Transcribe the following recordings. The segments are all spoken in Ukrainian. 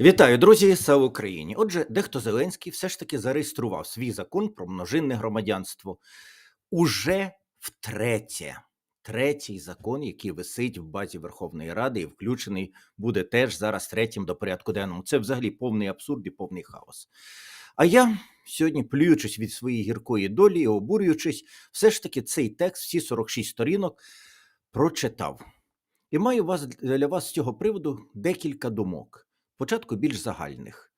Вітаю, друзі! Слава Україні! Отже, дехто Зеленський все ж таки зареєстрував свій закон про множинне громадянство уже втретє. Третій закон, який висить в базі Верховної Ради і включений буде теж зараз третім до порядку денному. Це взагалі повний абсурд і повний хаос. А я сьогодні, плюючись від своєї гіркої долі і обурюючись, все ж таки цей текст, всі 46 сторінок, прочитав. І маю вас для вас з цього приводу декілька думок. Спочатку більш загальних.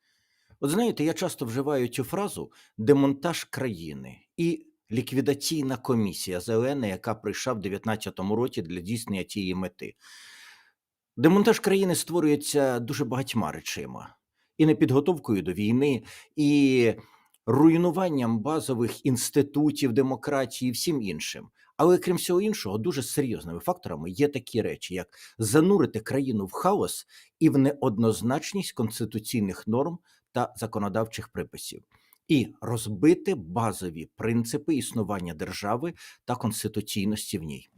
От знаєте, я часто вживаю цю фразу демонтаж країни і ліквідаційна комісія зелена, яка прийшла в 2019 році для здійснення цієї мети. Демонтаж країни створюється дуже багатьма речима, і непідготовкою до війни, і руйнуванням базових інститутів демократії, і всім іншим. Але крім всього іншого, дуже серйозними факторами є такі речі, як занурити країну в хаос і в неоднозначність конституційних норм та законодавчих приписів, і розбити базові принципи існування держави та конституційності в ній.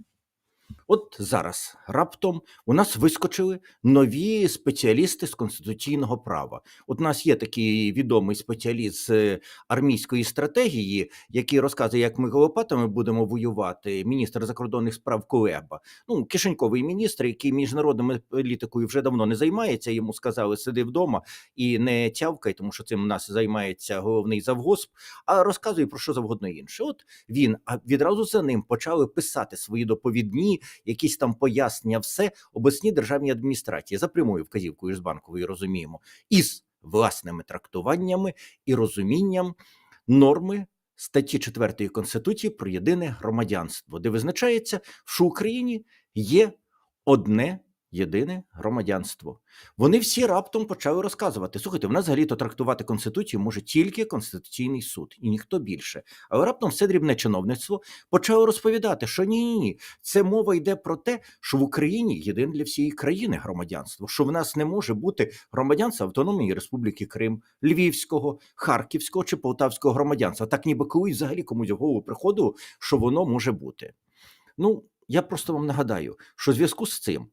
От зараз раптом у нас вискочили нові спеціалісти з конституційного права. От у нас є такий відомий спеціаліст з армійської стратегії, який розказує, як ми голопатами будемо воювати. Міністр закордонних справ Кулеба. Ну, кишеньковий міністр, який міжнародною політикою вже давно не займається. Йому сказали, сиди вдома і не тявкай, тому що цим у нас займається головний завгосп, а розказує про що завгодно інше. От він, а відразу за ним почали писати свої доповідні якісь там пояснення, все обласні державні адміністрації за прямою вказівкою з банкової розуміємо, із власними трактуваннями і розумінням норми статті 4 Конституції про єдине громадянство, де визначається, що в Україні є одне. Єдине громадянство. Вони всі раптом почали розказувати: слухайте, в нас взагалі-то трактувати конституцію може тільки Конституційний суд і ніхто більше. Але раптом все дрібне чиновництво почало розповідати, що ні, ні, ні, це мова йде про те, що в Україні єдине для всієї країни громадянство, що в нас не може бути громадянства Автономної Республіки Крим, Львівського, Харківського чи Полтавського громадянства. Так ніби колись взагалі комусь в голову приходило, що воно може бути. Ну, я просто вам нагадаю, що в зв'язку з цим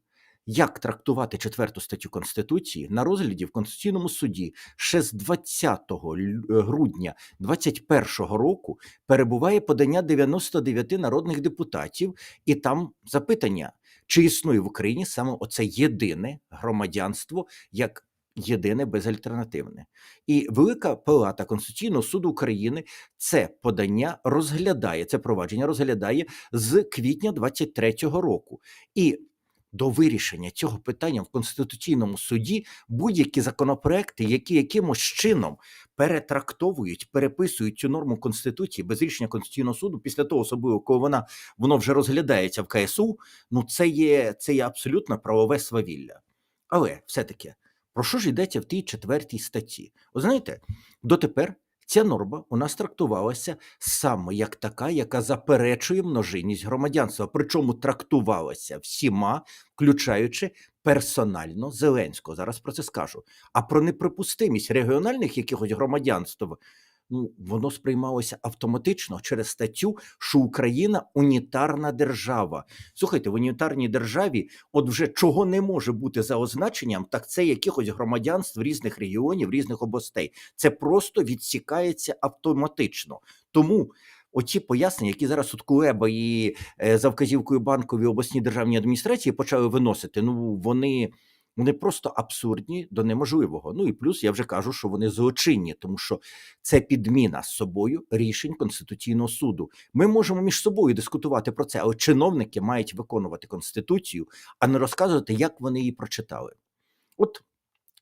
як трактувати четверту статтю Конституції на розгляді в Конституційному суді ще з 20 грудня 2021 року перебуває подання 99 народних депутатів, і там запитання, чи існує в Україні саме оце єдине громадянство як єдине безальтернативне. І Велика Палата Конституційного суду України це подання розглядає, це провадження розглядає з квітня 23-го року. І до вирішення цього питання в конституційному суді будь-які законопроекти, які якимось чином перетрактовують, переписують цю норму конституції без рішення конституційного суду, після того, особливо коли вона воно вже розглядається в КСУ. Ну це є це є абсолютно правове свавілля. Але все-таки про що ж йдеться в тій четвертій статті? Ви знаєте, дотепер Ця норма у нас трактувалася саме як така, яка заперечує множинність громадянства, причому трактувалася всіма, включаючи персонально Зеленського. Зараз про це скажу. А про неприпустимість регіональних якихось громадянств ну воно сприймалося автоматично через статтю, що Україна унітарна держава. Слухайте, в унітарній державі, от вже чого не може бути за означенням, так це якихось громадянств різних регіонів, різних областей. Це просто відсікається автоматично. Тому. Оці пояснення, які зараз от Кулеба і е, за вказівкою банкової обласній державній адміністрації почали виносити. Ну вони вони просто абсурдні до неможливого. Ну і плюс я вже кажу, що вони злочинні, тому що це підміна з собою рішень Конституційного суду. Ми можемо між собою дискутувати про це, але чиновники мають виконувати конституцію, а не розказувати, як вони її прочитали. От.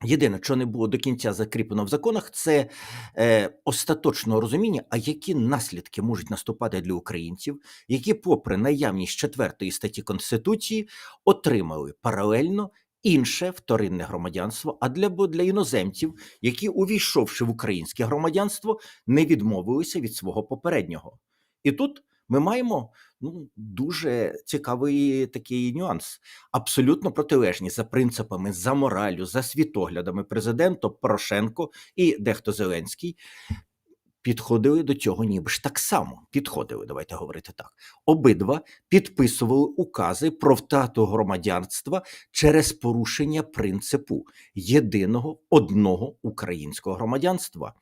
Єдине, що не було до кінця закріплено в законах, це е, остаточного розуміння, а які наслідки можуть наступати для українців, які, попри наявність четвертої статті Конституції, отримали паралельно інше вторинне громадянство, а для для іноземців, які, увійшовши в українське громадянство, не відмовилися від свого попереднього. І тут ми маємо ну дуже цікавий такий нюанс, абсолютно протилежні за принципами, за моралю, за світоглядами президента Порошенко і дехто Зеленський. Підходили до цього ніби ж так само. Підходили, давайте говорити так. Обидва підписували укази про втрату громадянства через порушення принципу єдиного одного українського громадянства.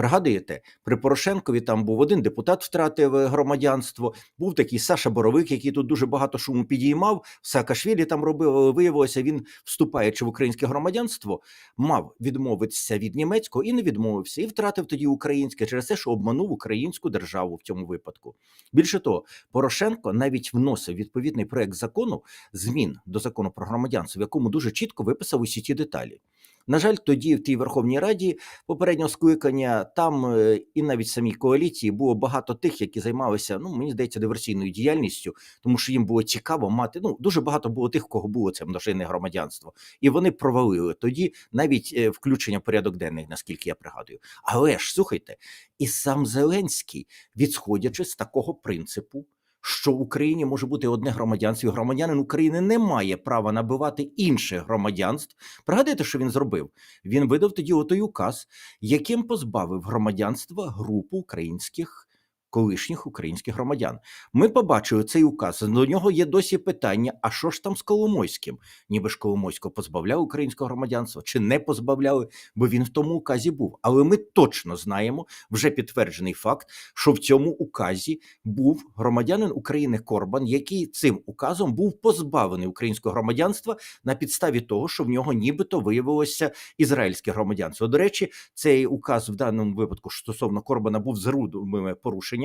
Пригадуєте, при Порошенкові там був один депутат, втратив е, громадянство. Був такий Саша Боровик, який тут дуже багато шуму підіймав. Саакашвілі там робив. але Виявилося, він, вступаючи в українське громадянство, мав відмовитися від німецького і не відмовився, і втратив тоді українське через те, що обманув українську державу в цьому випадку. Більше того, Порошенко навіть вносив відповідний проект закону змін до закону про громадянство, в якому дуже чітко виписав усі ті деталі. На жаль, тоді в тій Верховній Раді попереднього скликання там е, і навіть самій коаліції було багато тих, які займалися, ну мені здається, диверсійною діяльністю, тому що їм було цікаво мати. Ну дуже багато було тих, кого було це множинне громадянство, і вони провалили тоді навіть е, включення порядок денний, наскільки я пригадую. Але ж слухайте, і сам Зеленський, відсходячи з такого принципу. Що в Україні може бути одне громадянство, і громадянин України не має права набивати інших громадянств. Пригадайте, що він зробив? Він видав тоді отой указ, яким позбавив громадянства групу українських колишніх українських громадян. Ми побачили цей указ. До нього є досі питання: а що ж там з Коломойським? Ніби ж Коломойського позбавляли українського громадянства чи не позбавляли, бо він в тому указі був. Але ми точно знаємо вже підтверджений факт, що в цьому указі був громадянин України Корбан, який цим указом був позбавлений українського громадянства на підставі того, що в нього нібито виявилося ізраїльське громадянство. До речі, цей указ в даному випадку стосовно Корбана був з грубими порушеннями,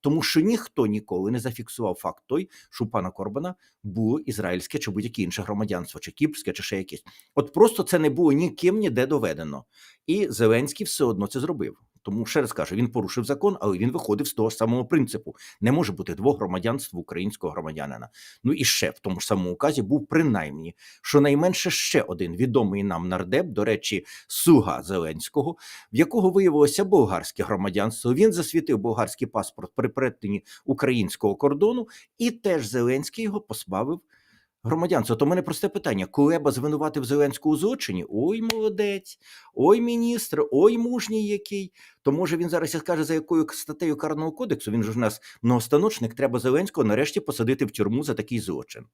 тому що ніхто ніколи не зафіксував факт той, що у пана Корбана було ізраїльське чи будь-яке інше громадянство, чи кіпрське, чи ще якесь. От просто це не було ніким ніде доведено. І Зеленський все одно це зробив. Тому ще раз кажу, він порушив закон, але він виходив з того самого принципу. Не може бути двох громадянств українського громадянина. Ну і ще в тому ж самому указі був принаймні щонайменше ще один відомий нам нардеп, до речі, суга Зеленського, в якого виявилося болгарське громадянство. Він засвітив болгарський паспорт при перетині українського кордону, і теж Зеленський його позбавив громадянства. То в мене просте питання: Кулеба звинуватив Зеленського у злочині? Ой, молодець, ой, міністр, ой, мужній який. То може він зараз і скаже, за якою статтею карного кодексу. Він ж у нас многостаночник, треба Зеленського нарешті посадити в тюрму за такий злочин.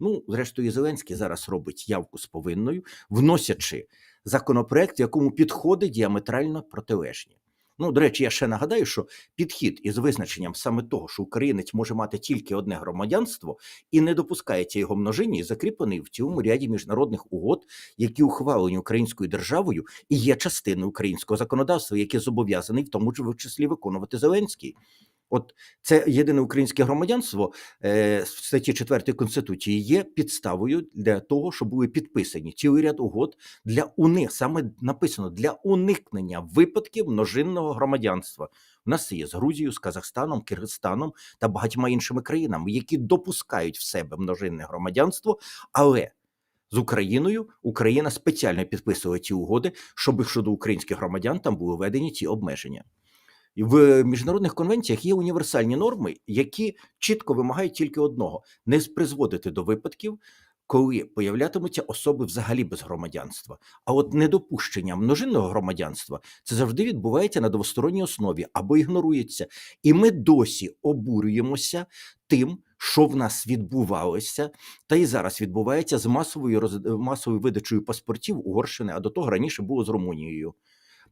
Ну, зрештою, Зеленський зараз робить явку з повинною, вносячи законопроект, якому підходи діаметрально протилежні. Ну, до речі, я ще нагадаю, що підхід із визначенням саме того, що українець може мати тільки одне громадянство і не допускається його множині, закріплений в цьому ряді міжнародних угод, які ухвалені українською державою і є частиною українського законодавства, яке зобов'язаний в тому ж числі виконувати Зеленський. От це єдине українське громадянство е, в статті 4 Конституції є підставою для того, щоб були підписані цілий ряд угод для уни, саме написано для уникнення випадків множинного громадянства. У нас це є з Грузією, з Казахстаном, Киргизстаном та багатьма іншими країнами, які допускають в себе множинне громадянство, але з Україною Україна спеціально підписує ці угоди, щоб щодо українських громадян там були введені ці обмеження. В міжнародних конвенціях є універсальні норми, які чітко вимагають тільки одного: не призводити до випадків, коли появлятимуться особи взагалі без громадянства. А от недопущення множинного громадянства це завжди відбувається на двосторонній основі або ігнорується. І ми досі обурюємося тим. Що в нас відбувалося, та і зараз відбувається з масовою масовою видачею паспортів Угорщини, а до того раніше було з Румунією.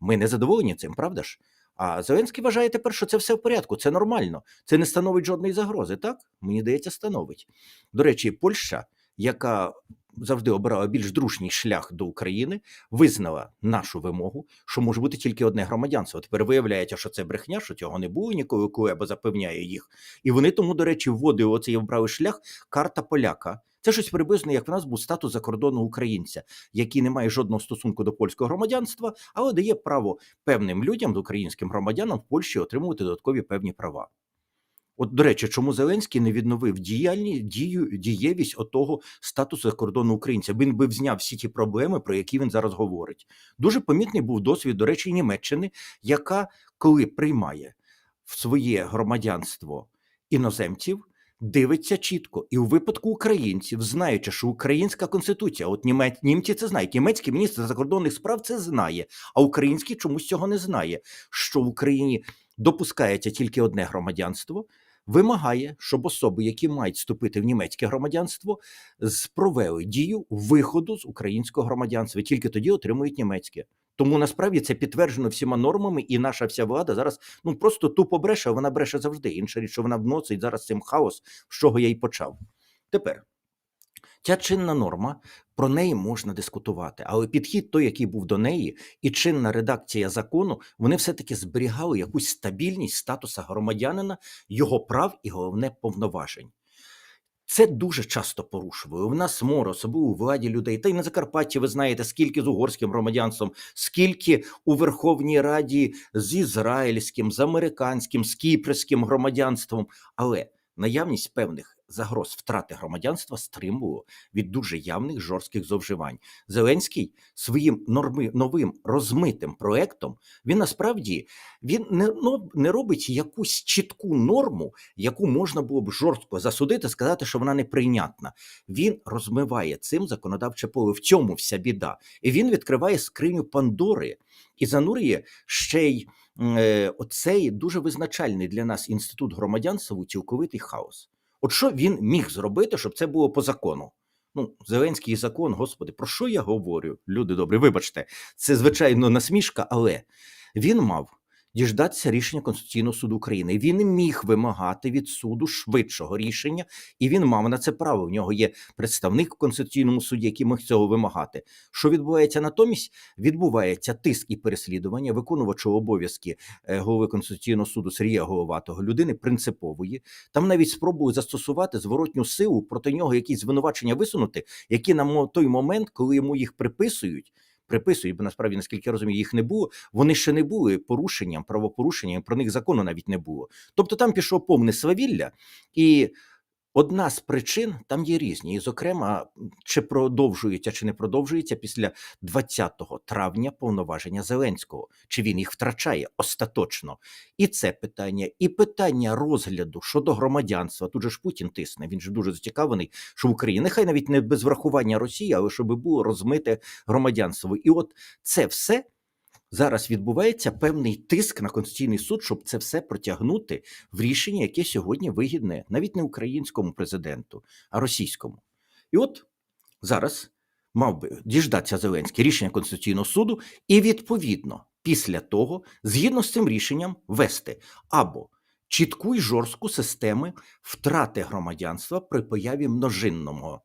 Ми не задоволені цим, правда ж? А Зеленський вважає тепер, що це все в порядку, це нормально, це не становить жодної загрози. Так мені здається, становить. До речі, Польща, яка завжди обирала більш дружній шлях до України, визнала нашу вимогу, що може бути тільки одне громадянство. Тепер виявляється, що це брехня, що цього не було ніколи, Куеба запевняє їх. І вони тому, до речі, вводили оцей обрали шлях карта поляка. Це щось приблизно, як в нас був статус закордонного українця, який не має жодного стосунку до польського громадянства, але дає право певним людям, українським громадянам в Польщі отримувати додаткові певні права. От, до речі, чому Зеленський не відновив діяльні дію дієвість отого статусу закордонного українця? Він би зняв всі ті проблеми, про які він зараз говорить. Дуже помітний був досвід, до речі, Німеччини, яка коли приймає в своє громадянство іноземців дивиться чітко, і у випадку українців, знаючи, що українська конституція, от німець, німці це знають, німецький міністр закордонних справ це знає, а український чомусь цього не знає. Що в Україні допускається тільки одне громадянство, вимагає, щоб особи, які мають вступити в німецьке громадянство, провели дію виходу з українського громадянства. Тільки тоді отримують німецьке. Тому насправді це підтверджено всіма нормами, і наша вся влада зараз ну просто тупо бреше, вона бреше завжди. Інша річ, що вона вносить зараз цим хаос, з чого я й почав. Тепер ця чинна норма, про неї можна дискутувати, але підхід той, який був до неї, і чинна редакція закону, вони все-таки зберігали якусь стабільність статуса громадянина, його прав і головне повноважень. Це дуже часто порушує. У нас море, особливо у владі людей. Та й на Закарпатті ви знаєте, скільки з угорським громадянством, скільки у Верховній Раді з ізраїльським, з американським, з кіпрським громадянством. Але наявність певних загроз втрати громадянства стримувало від дуже явних жорстких зловживань. Зеленський своїм норми, новим розмитим проектом він насправді він не, ну, не робить якусь чітку норму, яку можна було б жорстко засудити, сказати, що вона неприйнятна. Він розмиває цим законодавче поле. В цьому вся біда. І він відкриває скриню Пандори і занурює ще й е, оцей дуже визначальний для нас інститут громадянства у цілковитий хаос. От що він міг зробити, щоб це було по закону? Ну, Зеленський закон, господи, про що я говорю? Люди добрі, вибачте, це звичайно насмішка, але він мав діждатися рішення Конституційного суду України. Він міг вимагати від суду швидшого рішення, і він мав на це право. В нього є представник в Конституційному суді, який міг цього вимагати. Що відбувається натомість? Відбувається тиск і переслідування виконувачого обов'язки е, голови Конституційного суду Сергія Головатого, людини принципової. Там навіть спробують застосувати зворотню силу проти нього, якісь звинувачення висунути, які на той момент, коли йому їх приписують. Приписують, бо насправді, наскільки я розумію, їх не було. Вони ще не були порушенням, правопорушенням. Про них закону навіть не було. Тобто там пішло повне свавілля, і одна з причин там є різні. І, зокрема, чи продовжується, чи не продовжується після 20 травня повноваження Зеленського, чи він їх втрачає остаточно. І це питання, і питання розгляду щодо громадянства. Тут же ж Путін тисне. Він же дуже зацікавлений, що в Україні нехай навіть не без врахування Росії, але щоб було розмите громадянство. І от це все. Зараз відбувається певний тиск на Конституційний суд, щоб це все протягнути в рішення, яке сьогодні вигідне навіть не українському президенту, а російському. І от зараз мав би діждатися Зеленський рішення Конституційного суду, і відповідно після того, згідно з цим рішенням, вести або чітку й жорстку систему втрати громадянства при появі множинного.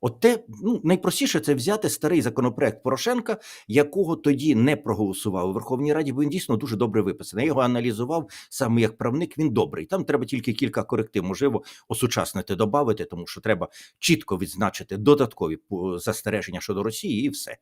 От те, ну, найпростіше це взяти старий законопроект Порошенка, якого тоді не проголосував у Верховній Раді, бо він дійсно дуже добре виписаний. Я його аналізував саме як правник. Він добрий. Там треба тільки кілька коректив, можливо, осучаснити, додати, тому що треба чітко відзначити додаткові по- застереження щодо Росії, і все.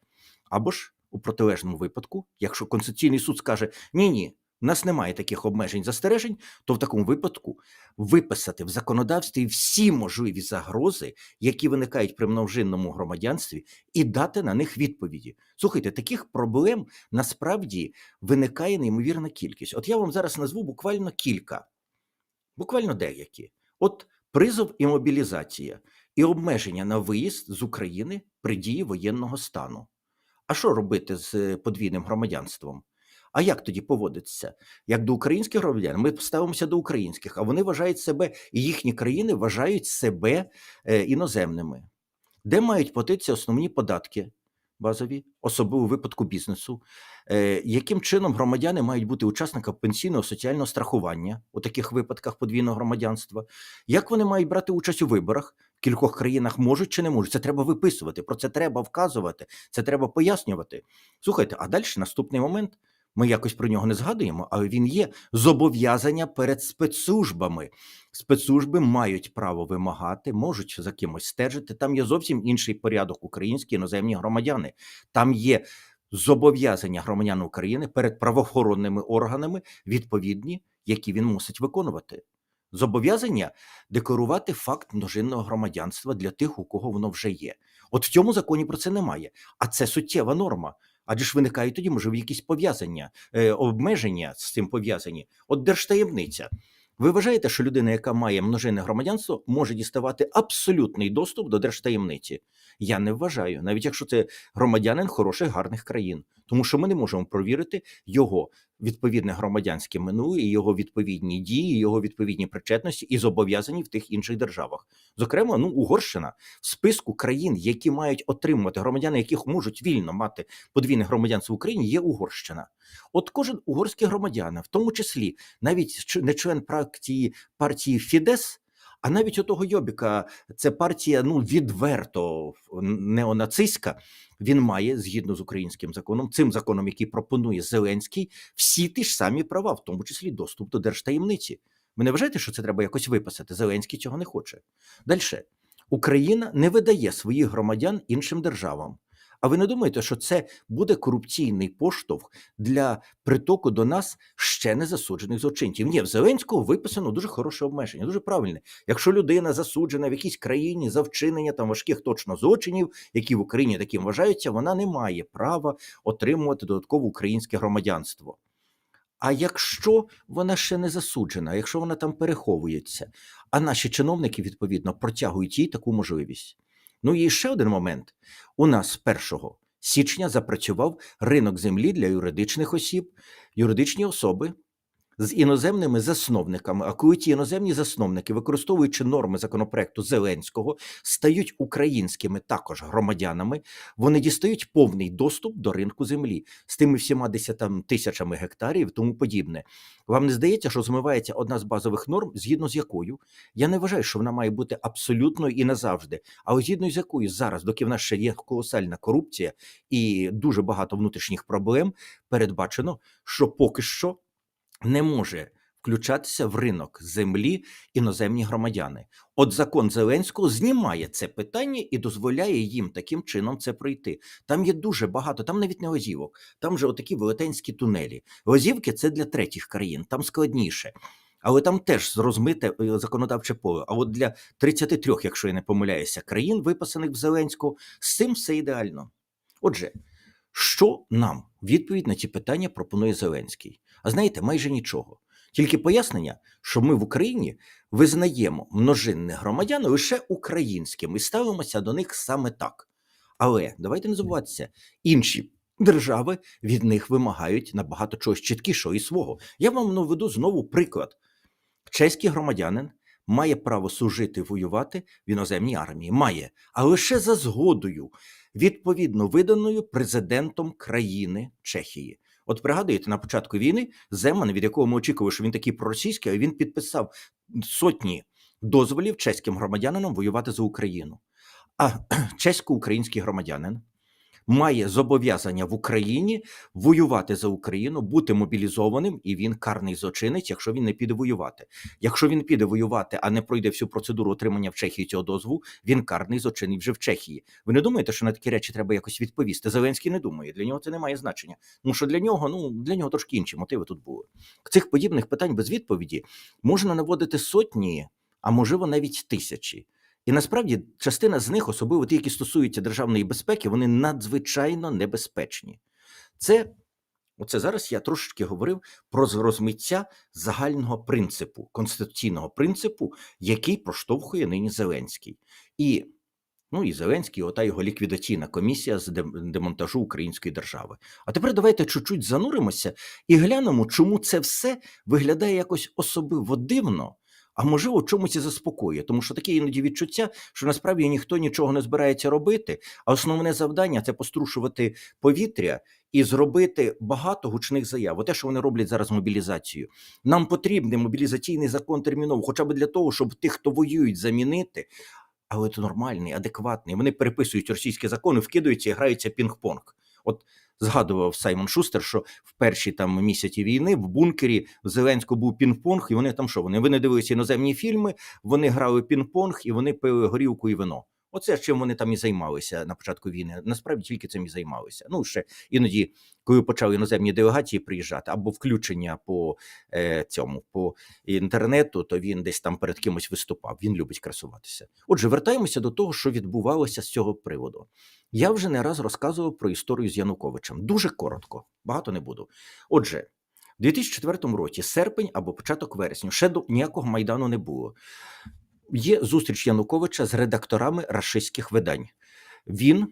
Або ж у протилежному випадку, якщо Конституційний суд скаже ні, ні. У нас немає таких обмежень застережень, то в такому випадку виписати в законодавстві всі можливі загрози, які виникають при множинному громадянстві, і дати на них відповіді. Слухайте, таких проблем насправді виникає неймовірна кількість. От я вам зараз назву буквально кілька, буквально деякі. От призов і мобілізація, і обмеження на виїзд з України при дії воєнного стану. А що робити з е, подвійним громадянством? А як тоді поводитися? Як до українських громадян? Ми ставимося до українських, а вони вважають себе, і їхні країни вважають себе е, іноземними. Де мають платитися основні податки базові, особливо у випадку бізнесу? Е, яким чином громадяни мають бути учасниками пенсійного соціального страхування у таких випадках подвійного громадянства? Як вони мають брати участь у виборах? В кількох країнах можуть чи не можуть? Це треба виписувати, про це треба вказувати, це треба пояснювати. Слухайте, а далі наступний момент. Ми якось про нього не згадуємо, але він є зобов'язання перед спецслужбами. Спецслужби мають право вимагати, можуть за кимось стежити. Там є зовсім інший порядок українські іноземні громадяни. Там є зобов'язання громадян України перед правоохоронними органами відповідні, які він мусить виконувати. Зобов'язання декларувати факт множинного громадянства для тих, у кого воно вже є. От в цьому законі про це немає. А це суттєва норма. Адже ж виникають тоді, можливо, якісь пов'язання, е, обмеження з цим пов'язані. От держтаємниця. Ви вважаєте, що людина, яка має множинне громадянство, може діставати абсолютний доступ до держтаємниці? Я не вважаю, навіть якщо це громадянин хороших гарних країн, тому що ми не можемо провірити його відповідне громадянське минуле, його відповідні дії, його відповідні причетності і зобов'язані в тих інших державах. Зокрема, ну Угорщина в списку країн, які мають отримувати громадяни, яких можуть вільно мати подвійне громадянство в Україні, є Угорщина. От кожен угорський громадянин, в тому числі навіть не член партії партії Фідес. А навіть у того Йобіка, це партія ну відверто неонацистська. Він має згідно з українським законом, цим законом, який пропонує Зеленський, всі ті ж самі права, в тому числі доступ до держтаємниці. Ви не вважаєте, що це треба якось виписати? Зеленський цього не хоче. Далі Україна не видає своїх громадян іншим державам. А ви не думаєте, що це буде корупційний поштовх для притоку до нас ще не засуджених злочинців? Ні, в Зеленського виписано дуже хороше обмеження, дуже правильне. Якщо людина засуджена в якійсь країні за вчинення там важких точно злочинів, які в Україні таким вважаються, вона не має права отримувати додаткове українське громадянство. А якщо вона ще не засуджена, якщо вона там переховується, а наші чиновники відповідно протягують їй таку можливість. Ну і ще один момент: у нас з 1 січня запрацював ринок землі для юридичних осіб, юридичні особи з іноземними засновниками. А коли ті іноземні засновники, використовуючи норми законопроекту Зеленського, стають українськими також громадянами, вони дістають повний доступ до ринку землі з тими всіма десятам тисячами гектарів тому подібне. Вам не здається, що змивається одна з базових норм, згідно з якою я не вважаю, що вона має бути абсолютною і назавжди. А згідно з якою зараз, доки в нас ще є колосальна корупція і дуже багато внутрішніх проблем, передбачено, що поки що не може включатися в ринок землі іноземні громадяни. От закон Зеленського знімає це питання і дозволяє їм таким чином це пройти. Там є дуже багато, там навіть не озівок, там же отакі велетенські тунелі. Озівки це для третіх країн, там складніше. Але там теж розмите е, законодавче поле. А от для 33, якщо я не помиляюся, країн, виписаних в Зеленського, з цим все ідеально. Отже, що нам відповідь на ці питання пропонує Зеленський? А знаєте, майже нічого. Тільки пояснення, що ми в Україні визнаємо множинних громадян лише українськими і ставимося до них саме так. Але давайте не забуватися, інші держави від них вимагають набагато чогось чіткішого і свого. Я вам наведу знову приклад: чеський громадянин має право служити воювати в іноземній армії. Має, а лише за згодою, відповідно виданою президентом країни Чехії. От пригадуєте, на початку війни Земан, від якого ми очікували, що він такий проросійський, а він підписав сотні дозволів чеським громадянинам воювати за Україну. А чесько-український громадянин має зобов'язання в Україні воювати за Україну, бути мобілізованим, і він карний злочинець, якщо він не піде воювати. Якщо він піде воювати, а не пройде всю процедуру отримання в Чехії цього дозволу, він карний злочинець вже в Чехії. Ви не думаєте, що на такі речі треба якось відповісти? Зеленський не думає. Для нього це не має значення. Тому що для нього, ну для нього трошки інші мотиви тут були. Цих подібних питань без відповіді можна наводити сотні, а можливо навіть тисячі. І насправді частина з них, особливо ті, які стосуються державної безпеки, вони надзвичайно небезпечні. Це оце зараз я трошечки говорив про розмиття загального принципу, конституційного принципу, який проштовхує нині Зеленський. І Ну і Зеленський, ота його ліквідаційна комісія з демонтажу української держави. А тепер давайте чуть-чуть зануримося і глянемо, чому це все виглядає якось особливо дивно, а можливо, чомусь і заспокоює, тому що таке іноді відчуття, що насправді ніхто нічого не збирається робити, а основне завдання це пострушувати повітря і зробити багато гучних заяв. Те, що вони роблять зараз з мобілізацією. Нам потрібний мобілізаційний закон терміново, хоча б для того, щоб тих, хто воюють, замінити. Але це нормальний, адекватний. Вони переписують російські закони, вкидаються і граються пінг-понг. От згадував Саймон Шустер, що в перші там місяці війни в бункері в Зеленського був пінг-понг, і вони там що? Вони вони дивилися іноземні фільми, вони грали пінг-понг і вони пили горілку і вино. Оце чим вони там і займалися на початку війни. Насправді тільки цим і займалися. Ну ще іноді, коли почали іноземні делегації приїжджати або включення по е, цьому по інтернету, то він десь там перед кимось виступав. Він любить красуватися. Отже, вертаємося до того, що відбувалося з цього приводу. Я вже не раз розказував про історію з Януковичем. Дуже коротко, багато не буду. Отже, У 2004 році, серпень або початок вересня, ще до ніякого майдану не було. Є зустріч Януковича з редакторами рашистських видань. Він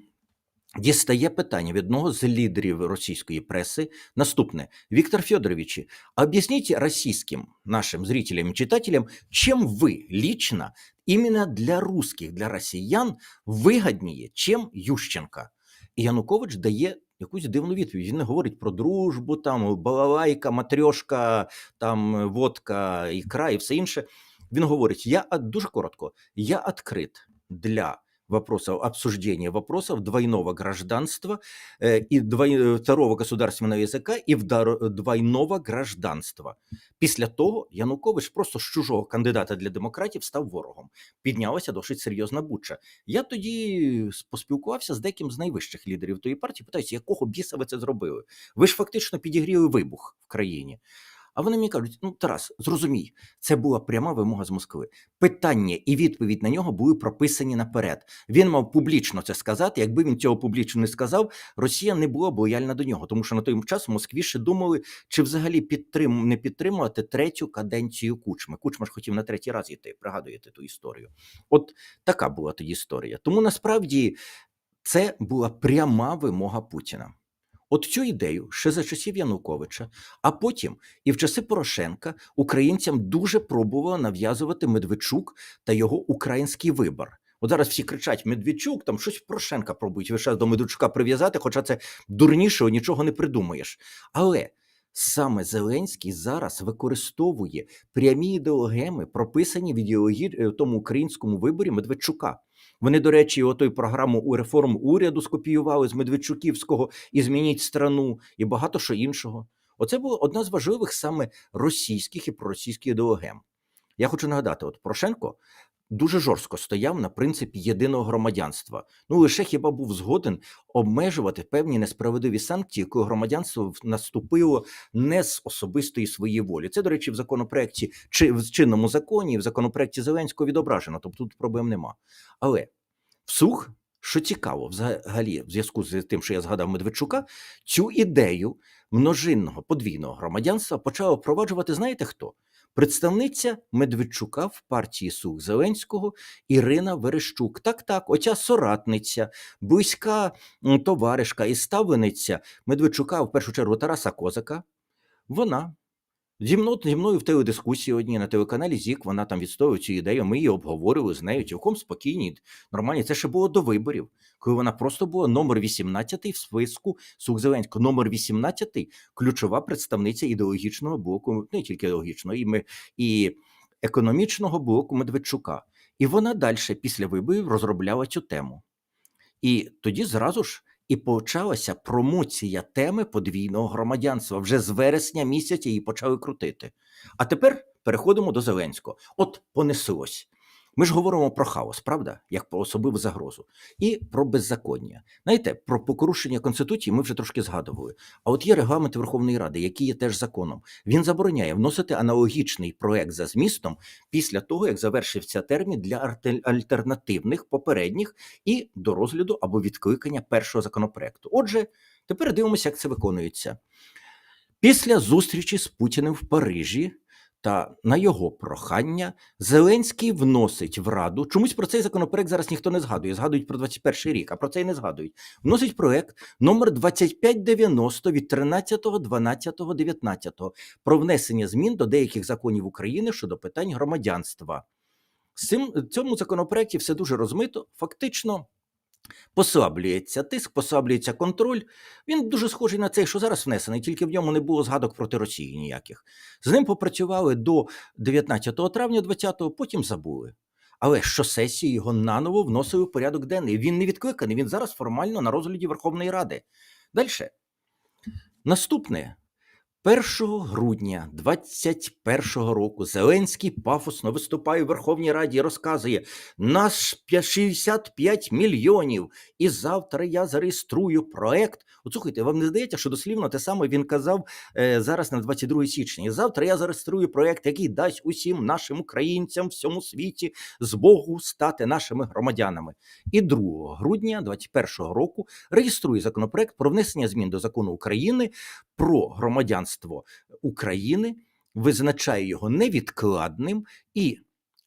дістає питання від одного з лідерів російської преси. Наступне: Віктор Федорович, объясните российским нашим зрителям и читателям, чем вы лично именно для русских, для россиян вигідніє, чим Ющенка. І Янукович дає якусь дивну відповідь. Він не говорить про дружбу, там балалайка, матрьошка, там водка, ікра і все інше. Він говорить: я от- дуже коротко, я открыт для вопросов обсуждения вопросов двойного гражданства э, и двой- второго государственного языка і вдар- двойного гражданства. Після того Янукович просто з чужого кандидата для демократів став ворогом. Піднялася досить серйозна буча. Я тоді поспілкувався з деяким з найвищих лідерів тої партії. Питаюся, якого біса ви це зробили? Ви ж фактично підігріли вибух в країні. А вони мені кажуть: ну, Тарас, зрозумій, це була пряма вимога з Москви. Питання і відповідь на нього були прописані наперед. Він мав публічно це сказати. Якби він цього публічно не сказав, Росія не була б лояльна до нього, тому що на той час в Москві ще думали, чи взагалі підтрим... не підтримувати третю каденцію Кучми. Кучма ж хотів на третій раз йти. Пригадуєте ту історію? От така була тоді історія. Тому насправді це була пряма вимога Путіна. От цю ідею ще за часів Януковича, а потім і в часи Порошенка українцям дуже пробувала нав'язувати Медведчук та його український вибор. От зараз всі кричать Медведчук, там щось Порошенка пробують весь до Медведчука прив'язати, хоча це дурнішого нічого не придумаєш. Але саме Зеленський зараз використовує прямі ідеологеми, прописані в ідеології е, тому українському виборі Медведчука. Вони, до речі, отою програму у реформ уряду скопіювали з Медведчуківського і змініть страну, і багато що іншого. Оце була одна з важливих саме російських і проросійських ідеогем. Я хочу нагадати: от Порошенко дуже жорстко стояв на принципі єдиного громадянства. Ну лише хіба був згоден обмежувати певні несправедливі санкції, коли громадянство наступило не з особистої своєї волі. Це, до речі, в законопроекті чи в чинному законі, в законопроекті Зеленського відображено, тобто тут проблем нема. Але вслух, що цікаво, взагалі, в зв'язку з тим, що я згадав Медведчука, цю ідею множинного подвійного громадянства почав впроваджувати, знаєте хто? Представниця Медведчука в партії Сух Зеленського Ірина Верещук. Так, так, оця соратниця, близька товаришка і ставлениця Медведчука, в першу чергу Тараса Козака. Вона Зі мною, зі мною в теледискусії одній на телеканалі ЗІК, вона там відстоює цю ідею. Ми її обговорювали з нею цілком спокійні, нормальні. Це ще було до виборів, коли вона просто була номер 18 в списку Сук Зеленського. Номер 18 ключова представниця ідеологічного блоку, не тільки ідеологічного, і, ми, і економічного блоку Медведчука. І вона далі після виборів розробляла цю тему. І тоді зразу ж і почалася промоція теми подвійного громадянства. Вже з вересня місяця її почали крутити. А тепер переходимо до Зеленського. От понеслось. Ми ж говоримо про хаос, правда, як про особливу загрозу, і про беззаконня. Знаєте, про порушення конституції ми вже трошки згадували. А от є регламент Верховної Ради, який є теж законом. Він забороняє вносити аналогічний проект за змістом після того, як завершився термін для альтернативних попередніх і до розгляду або відкликання першого законопроекту. Отже, тепер дивимося, як це виконується. Після зустрічі з Путіним в Парижі та на його прохання Зеленський вносить в Раду. Чомусь про цей законопроект зараз ніхто не згадує. Згадують про 21 рік, а про цей не згадують. Вносить проект номер 2590 від 13.12.19 про внесення змін до деяких законів України щодо питань громадянства. З цим цьому законопроекті все дуже розмито. Фактично послаблюється тиск, послаблюється контроль. Він дуже схожий на цей, що зараз внесений, тільки в ньому не було згадок проти Росії ніяких. З ним попрацювали до 19 травня 20-го, потім забули. Але щосесії його наново вносили в порядок денний. Він не відкликаний, він зараз формально на розгляді Верховної Ради. Далі. Наступне. 1 грудня 21 року Зеленський пафосно виступає в Верховній Раді і розказує: нас 65 мільйонів, і завтра я зареєструю проект. От слухайте, вам не здається, що дослівно те саме він казав е, зараз на 22 січня. І завтра я зареєструю проект, який дасть усім нашим українцям всьому світі з Богу стати нашими громадянами. І 2 грудня 21 року реєструє законопроект про внесення змін до закону України про громадянство громадянство України, визначає його невідкладним і.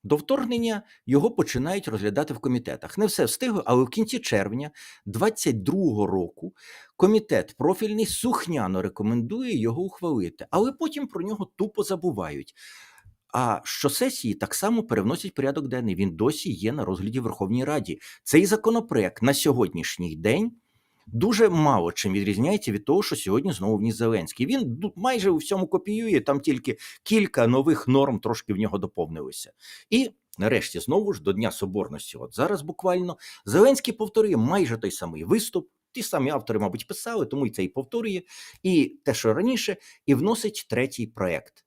До вторгнення його починають розглядати в комітетах. Не все встигло, але в кінці червня 22-го року комітет профільний сухняно рекомендує його ухвалити, але потім про нього тупо забувають. А що сесії так само перевносять порядок денний. Він досі є на розгляді Верховній Раді. Цей законопроект на сьогоднішній день дуже мало чим відрізняється від того, що сьогодні знову вніс Зеленський. Він майже у всьому копіює, там тільки кілька нових норм трошки в нього доповнилося. І нарешті, знову ж до Дня Соборності, от зараз буквально Зеленський повторює майже той самий виступ. Ті самі автори, мабуть, писали, тому і це і повторює, і те, що раніше, і вносить третій проект.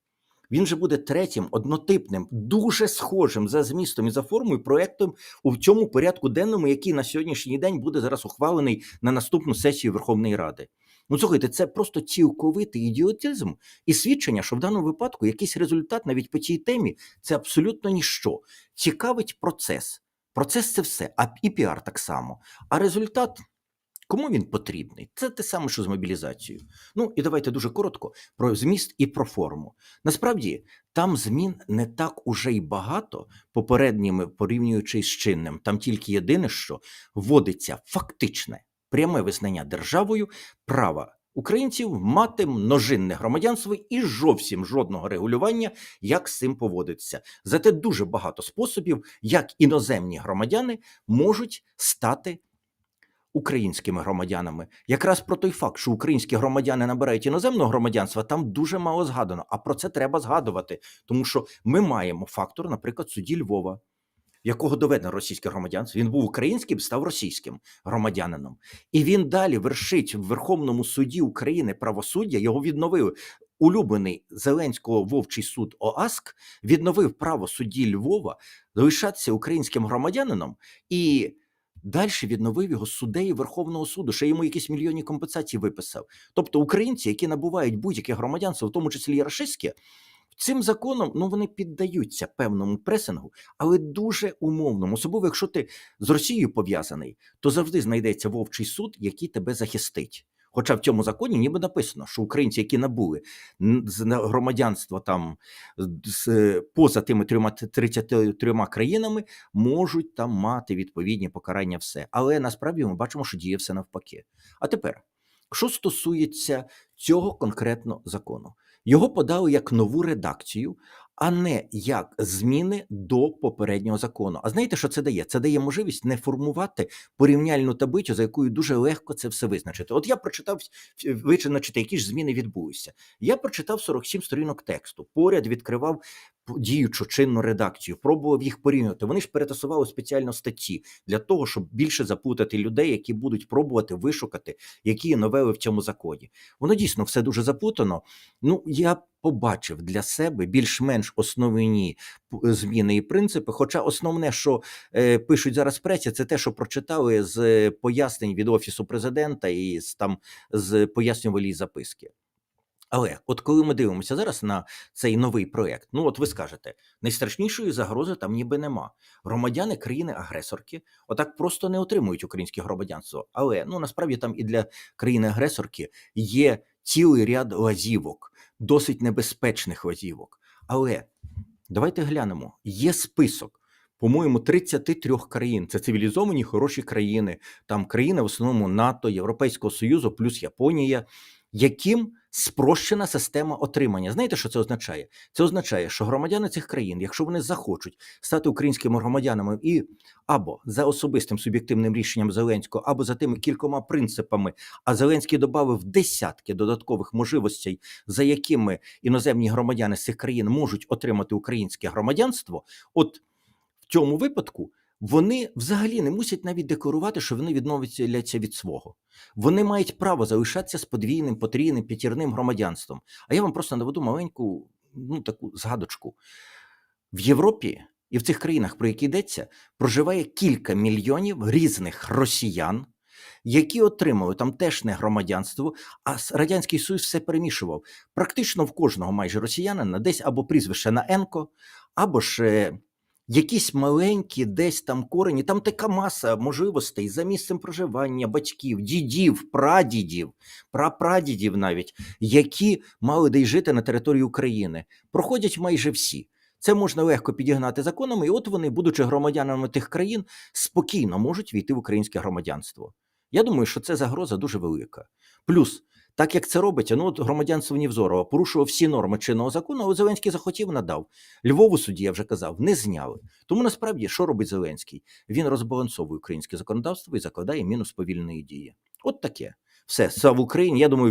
Він же буде третім, однотипним, дуже схожим за змістом і за формою проектом у цьому порядку денному, який на сьогоднішній день буде зараз ухвалений на наступну сесію Верховної Ради. Ну, слухайте, це просто цілковитий ідіотизм і свідчення, що в даному випадку якийсь результат навіть по цій темі це абсолютно ніщо. Цікавить процес. Процес це все, а і піар так само. А результат. Кому він потрібний? Це те саме, що з мобілізацією. Ну і давайте дуже коротко про зміст і про форму. Насправді там змін не так уже й багато попередніми порівнюючи з чинним. Там тільки єдине, що вводиться фактичне пряме визнання державою права українців мати множинне громадянство і зовсім жодного регулювання, як з цим поводиться. Зате дуже багато способів, як іноземні громадяни можуть стати українськими громадянами. Якраз про той факт, що українські громадяни набирають іноземного громадянства, там дуже мало згадано. А про це треба згадувати, тому що ми маємо фактор, наприклад, судді Львова. Якого доведено російське громадянство, він був українським, став російським громадянином, і він далі вершить в Верховному суді України правосуддя. Його відновили улюблений Зеленського вовчий суд ОАСК, відновив право судді Львова залишатися українським громадянином і Далі відновив його суддею Верховного суду, ще йому якісь мільйонні компенсації виписав. Тобто українці, які набувають будь-яке громадянство, в тому числі і рашистське, цим законом ну вони піддаються певному пресингу, але дуже умовному. Особливо, якщо ти з Росією пов'язаний, то завжди знайдеться вовчий суд, який тебе захистить. Хоча в цьому законі ніби написано, що українці, які набули з громадянства там з, поза тими трьома 33 країнами, можуть там мати відповідні покарання, все. Але насправді ми бачимо, що діє все навпаки. А тепер, що стосується цього конкретно закону, його подали як нову редакцію, а не як зміни до попереднього закону. А знаєте, що це дає? Це дає можливість не формувати порівняльну таблицю, за якою дуже легко це все визначити. От я прочитав визначити, які ж зміни відбулися. Я прочитав 47 сторінок тексту, поряд відкривав діючу чинну редакцію, пробував їх порівнювати. Вони ж перетасували спеціально статті для того, щоб більше заплутати людей, які будуть пробувати вишукати, які новели в цьому законі. Воно дійсно все дуже заплутано. Ну я побачив для себе більш-менш основні зміни і принципи. Хоча основне, що е, пишуть зараз пресі, це те, що прочитали з е, пояснень від офісу президента і з там з пояснювальної записки. Але от коли ми дивимося зараз на цей новий проект, ну от ви скажете, найстрашнішої загрози там ніби нема. Громадяни країни-агресорки отак просто не отримують українське громадянство. Але ну насправді там і для країни-агресорки є цілий ряд лазівок, досить небезпечних лазівок. Але давайте глянемо: є список. По-моєму, 33 країн. Це цивілізовані хороші країни. Там країни в основному НАТО, Європейського Союзу, плюс Японія, яким спрощена система отримання. Знаєте, що це означає? Це означає, що громадяни цих країн, якщо вони захочуть стати українськими громадянами і або за особистим суб'єктивним рішенням Зеленського, або за тими кількома принципами, а Зеленський додав десятки додаткових можливостей, за якими іноземні громадяни з цих країн можуть отримати українське громадянство. От в цьому випадку вони взагалі не мусять навіть декларувати, що вони відновляться від свого. Вони мають право залишатися з подвійним, потрійним, п'ятірним громадянством. А я вам просто наведу маленьку ну, таку згадочку. В Європі і в цих країнах, про які йдеться, проживає кілька мільйонів різних росіян, які отримали там теж не громадянство, а Радянський Союз все перемішував. Практично в кожного майже росіянина десь або прізвище на Енко, або ж якісь маленькі десь там корені, там така маса можливостей за місцем проживання батьків, дідів, прадідів, прапрадідів навіть, які мали де й жити на території України. Проходять майже всі. Це можна легко підігнати законами, і от вони, будучи громадянами тих країн, спокійно можуть війти в українське громадянство. Я думаю, що це загроза дуже велика. Плюс, так як це робиться, ну от громадянство Нівзорова порушував всі норми чинного закону, але Зеленський захотів надав. Львову суді, я вже казав, не зняли. Тому насправді, що робить Зеленський? Він розбалансовує українське законодавство і закладає мінус повільної дії. От таке. Все, слава Україні. Я думаю.